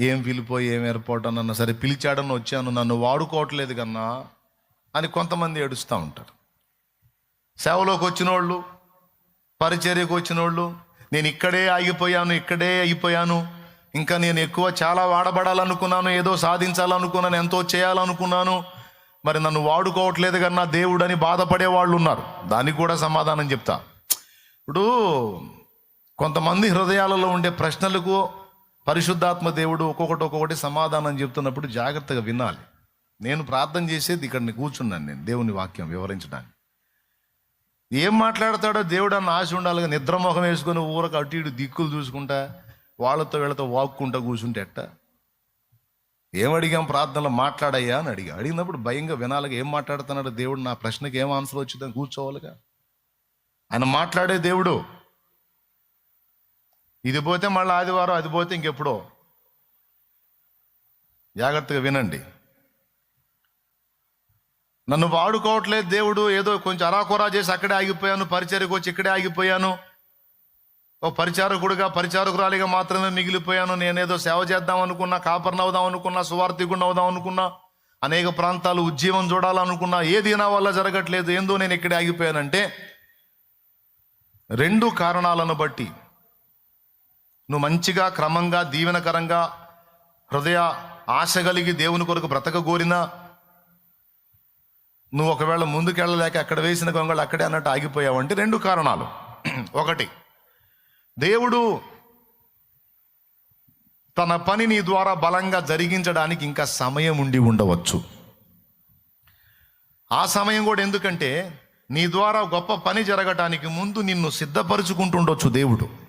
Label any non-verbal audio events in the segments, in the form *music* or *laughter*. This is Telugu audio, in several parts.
ఏం పిలిపోయి ఏం ఏర్పాటు అన్న సరే పిలిచాడని వచ్చాను నన్ను వాడుకోవట్లేదు కన్నా అని కొంతమంది ఏడుస్తూ ఉంటారు. సేవలోకి వచ్చిన వాళ్ళు పరిచర్యకు వచ్చిన వాళ్ళు నేను ఇక్కడే ఆగిపోయాను ఇక్కడే అయిపోయాను ఇంకా నేను ఎక్కువ చాలా వాడబడాలనుకున్నాను ఏదో సాధించాలనుకున్నాను ఎంతో చేయాలనుకున్నాను మరి నన్ను వాడుకోవట్లేదు కన్నా దేవుడు అని బాధపడే వాళ్ళు ఉన్నారు. దానికి కూడా సమాధానం చెప్తా. ఇప్పుడు కొంతమంది హృదయాలలో ఉండే ప్రశ్నలకు పరిశుద్ధాత్మ దేవుడు ఒక్కొక్కటి ఒక్కొక్కటి సమాధానం చెప్తున్నప్పుడు జాగ్రత్తగా వినాలి. నేను ప్రార్థన చేసేది ఇక్కడ కూర్చున్నాను నేను దేవుని వాక్యం వివరించడానికి. ఏం మాట్లాడతాడో దేవుడు అన్న ఆశ ఉండాలి కదా, నిద్రమోహం వేసుకొని ఊరకు అటు ఇటు దిక్కులు చూసుకుంటా వాళ్ళతో వీళ్ళతో వాక్కుంటా కూర్చుంటే ఎట్ట? ఏం అడిగాం ప్రార్థనలో? మాట్లాడయ్యా అని అడిగా. అడిగినప్పుడు భయంగా వినాలిగా ఏం మాట్లాడుతున్నాడు దేవుడు? నా ప్రశ్నకి ఏం ఆన్సర్ వచ్చిందని కూర్చోవాలిగా. ఆయన మాట్లాడే దేవుడు ఇది పోతే మళ్ళీ ఆదివారం అది పోతే ఇంకెప్పుడో. జాగ్రత్తగా వినండి. నన్ను వాడుకోవట్లేదు దేవుడు ఏదో కొంచెం అరాకొరా చేసి అక్కడే ఆగిపోయాను పరిచయకు వచ్చి ఇక్కడే ఆగిపోయాను. ఓ పరిచారకుడిగా పరిచారకురాలిగా మాత్రమే మిగిలిపోయాను. నేనేదో సేవ చేద్దాం అనుకున్నా కాపర్ని అవుదాం అనుకున్నా సువార్థికుండా అవుదాం అనుకున్నా అనేక ప్రాంతాలు ఉద్యమం చూడాలనుకున్నా ఏది నా వల్ల జరగట్లేదు ఏందో నేను ఇక్కడే ఆగిపోయానంటే రెండు కారణాలను బట్టి నువ్వు మంచిగా క్రమంగా దీవెనకరంగా హృదయ ఆశ కలిగి దేవుని కొరకు బ్రతక కోరినా నువ్వు ఒకవేళ ముందుకెళ్ళలేక అక్కడ వేసిన గొంగళి అక్కడే అన్నట్టు ఆగిపోయావంటే రెండు కారణాలు. *clears throat* ఒకటి దేవుడు తన పని నీ ద్వారా బలంగా జరిగించడానికి ఇంకా సమయం ఉండి ఉండవచ్చు. ఆ సమయం కూడా ఎందుకంటే నీ ద్వారా గొప్ప పని జరగటానికి ముందు నిన్ను సిద్ధపరుచుకుంటుండొచ్చు దేవుడు.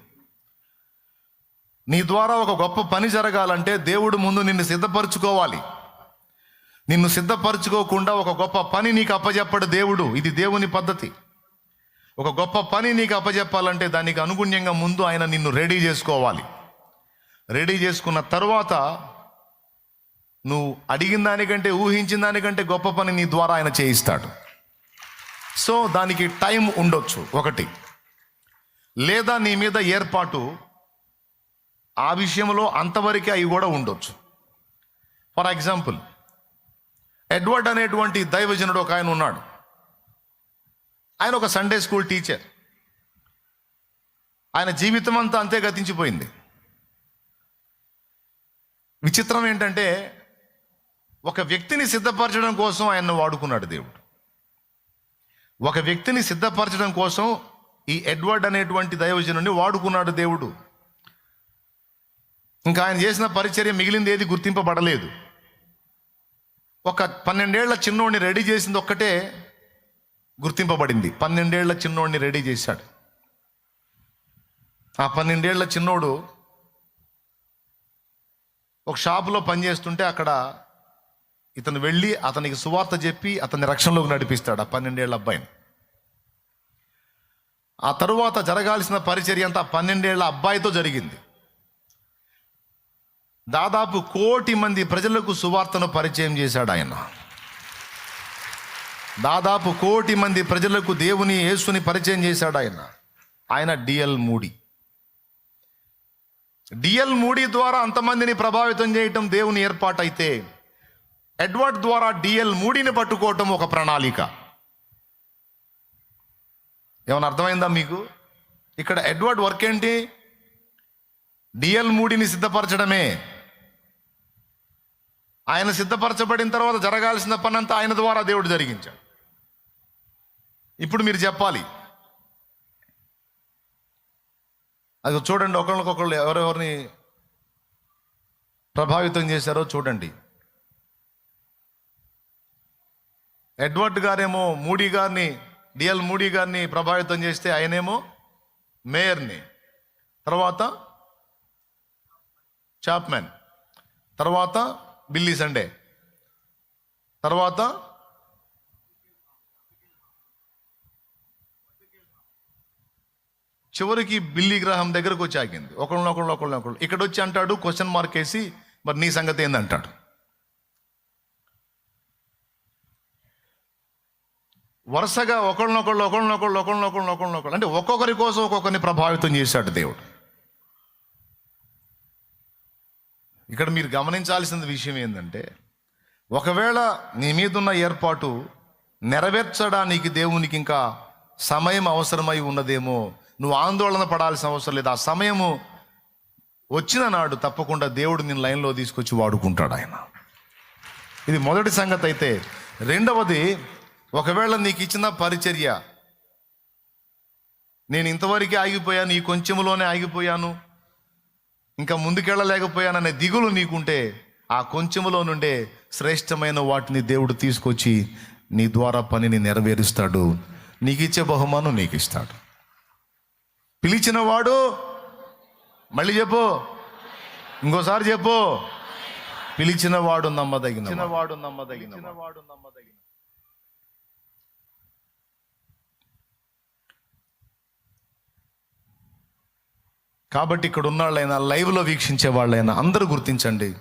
నీ ద్వారా ఒక గొప్ప పని జరగాలంటే దేవుడు ముందు నిన్ను సిద్ధపరచుకోవాలి. నిన్ను సిద్ధపరచుకోకుండా ఒక గొప్ప పని నీకు అప్పజెప్పడు దేవుడు. ఇది దేవుని పద్ధతి. ఒక గొప్ప పని నీకు అప్పజెప్పాలంటే దానికి అనుగుణ్యంగా ముందు ఆయన నిన్ను రెడీ చేసుకోవాలి. రెడీ చేసుకున్న తర్వాత నువ్వు అడిగిన దానికంటే ఊహించిన దానికంటే గొప్ప పని నీ ద్వారా ఆయన చేయిస్తాడు. సో దానికి టైం ఉండొచ్చు ఒకటి. లేదా నీ మీద ఏర్పాటు ఆ విషయంలో అంతవరకే అవి కూడా ఉండొచ్చు. ఫర్ ఎగ్జాంపుల్ ఎడ్వర్డ్ అనేటువంటి దైవజనుడు ఒక ఆయన ఉన్నాడు. ఆయన ఒక సండే స్కూల్ టీచర్ ఆయన జీవితం అంతా అంతే గతించిపోయింది. విచిత్రం ఏంటంటే ఒక వ్యక్తిని సిద్ధపరచడం కోసం ఆయన్ను వాడుకున్నాడు దేవుడు. ఒక వ్యక్తిని సిద్ధపరచడం కోసం ఈ ఎడ్వర్డ్ అనేటువంటి దైవజనుడిని వాడుకున్నాడు దేవుడు. ఇంకా ఆయన చేసిన పరిచర్య మిగిలింది ఏది గుర్తింపబడలేదు. ఒక పన్నెండేళ్ళ చిన్నోడిని రెడీ చేసింది ఒక్కటే గుర్తింపబడింది. పన్నెండేళ్ళ చిన్నోడిని రెడీ చేశాడు. ఆ పన్నెండేళ్ళ చిన్నోడు ఒక షాపులో పనిచేస్తుంటే అక్కడ ఇతను వెళ్ళి అతనికి సువార్త చెప్పి అతన్ని రక్షణలోకి నడిపిస్తాడు ఆ పన్నెండేళ్ళ అబ్బాయిని. ఆ తరువాత జరగాల్సిన పరిచర్య అంతా పన్నెండేళ్ళ అబ్బాయితో జరిగింది. దాదాపు కోటి మంది ప్రజలకు సువార్తను పరిచయం చేశాడు ఆయన. దాదాపు కోటి మంది ప్రజలకు దేవుని యేసుని పరిచయం చేశాడు ఆయన. ఆయన డిఎల్ మూడి. డిఎల్ మూడి ద్వారా అంతమందిని ప్రభావితం చేయటం దేవుని ఏర్పాటైతే ఎడ్వర్డ్ ద్వారా డిఎల్ మూడిని పట్టుకోవటం ఒక ప్రణాళిక. ఏమైనా అర్థమైందా మీకు? ఇక్కడ ఎడ్వర్డ్ వర్క్ ఏంటి? డిఎల్ మూడిని సిద్ధపరచడమే. ఆయన సిద్ధపరచబడిన తర్వాత జరగాల్సిన పనంతా ఆయన ద్వారా దేవుడు జరిగించాడు. ఇప్పుడు మీరు చెప్పాలి. అది చూడండి ఒకళ్ళకొకళ్ళు ఎవరెవరిని ప్రభావితం చేశారో చూడండి. ఎడ్వర్డ్ గారేమో మూడీ గారిని డిఎల్ మూడీ గారిని ప్రభావితం చేస్తే ఆయనేమో మేయర్ని. తర్వాత చాప్మెన్. తర్వాత బిల్లీ సండే. తర్వాత చివరికి బిల్లీ గ్రహం దగ్గరకు వచ్చి ఆగింది. ఒకళ్ళు ఒకళ్ళు ఒకళ్ళు ఒకళ్ళు. ఇక్కడ వచ్చి అంటాడు క్వశ్చన్ మార్క్ వేసి మరి నీ సంగతి ఏందంటాడు? వరుసగా ఒకళ్ళనొకళ్ళు ఒకళ్ళనొకళ్ళు ఒకళ్ళనొకళ్ళు ఒకళ్ళనొకళ్ళు అంటే ఒక్కొక్కరి కోసం ఒక్కొక్కరిని ప్రభావితం చేశాడు దేవుడు. ఇక్కడ మీరు గమనించాల్సిన విషయం ఏంటంటే ఒకవేళ నీ మీదున్న ఏర్పాటు నెరవేర్చడానికి దేవునికి ఇంకా సమయం అవసరమై ఉన్నదేమో నువ్వు ఆందోళన పడాల్సిన అవసరం లేదు ఆ సమయము వచ్చిన నాడు తప్పకుండా దేవుడు నేను లైన్లో తీసుకొచ్చి వాడుకుంటాడు ఆయన. ఇది మొదటి సంగతి అయితే రెండవది ఒకవేళ నీకు ఇచ్చిన పరిచర్య నేను ఇంతవరకు ఆగిపోయాను ఈ కొంచెంలోనే ఆగిపోయాను ఇంకా ముందుకెళ్ళలేకపోయాననే దిగులు నీకుంటే ఆ కొంచెములో నుండే శ్రేష్టమైన వాటిని దేవుడు తీసుకొచ్చి నీ ద్వారా పనిని నెరవేరుస్తాడు. నీకు ఇచ్చే బహుమానం నీకు ఇస్తాడు పిలిచిన వాడు మళ్ళీ చెప్పు. ఇంకోసారి చెప్పు. పిలిచిన వాడు నమ్మదగిన వాడు నమ్మదగిన వాడు నమ్మదగిన కాబట్టి ఇక్కడ ఉన్నవాళ్ళైనా లైవ్లో వీక్షించే వాళ్ళైనా అందరూ గుర్తించండి.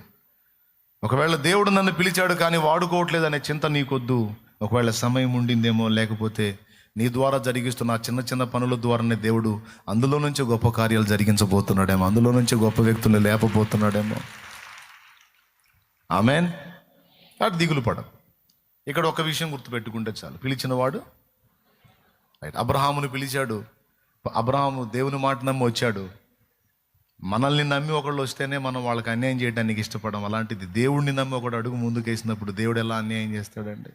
ఒకవేళ దేవుడు నన్ను పిలిచాడు కానీ వాడుకోవట్లేదు అనే చింత నీకొద్దు. ఒకవేళ సమయం ఉండిందేమో లేకపోతే నీ ద్వారా జరిగిస్తున్న చిన్న చిన్న పనుల ద్వారానే దేవుడు అందులో నుంచి గొప్ప కార్యాలు జరిగించబోతున్నాడేమో అందులో నుంచి గొప్ప వ్యక్తులు లేపబోతున్నాడేమో. ఆమెన్? అటు దిగులు పడ ఇక్కడ ఒక విషయం గుర్తుపెట్టుకుంటే చాలు. పిలిచినవాడు? రైట్. అబ్రహామును పిలిచాడు. అబ్రహాము దేవుని మాట నమ్మి వచ్చాడు. మనల్ని నమ్మి ఒకళ్ళు వస్తేనే మనం వాళ్ళకి అన్యాయం చేయడానికి ఇష్టపడం అలాంటిది దేవుడిని నమ్మి ఒకడు అడుగు ముందుకేసినప్పుడు దేవుడు ఎలా అన్యాయం చేస్తాడండి?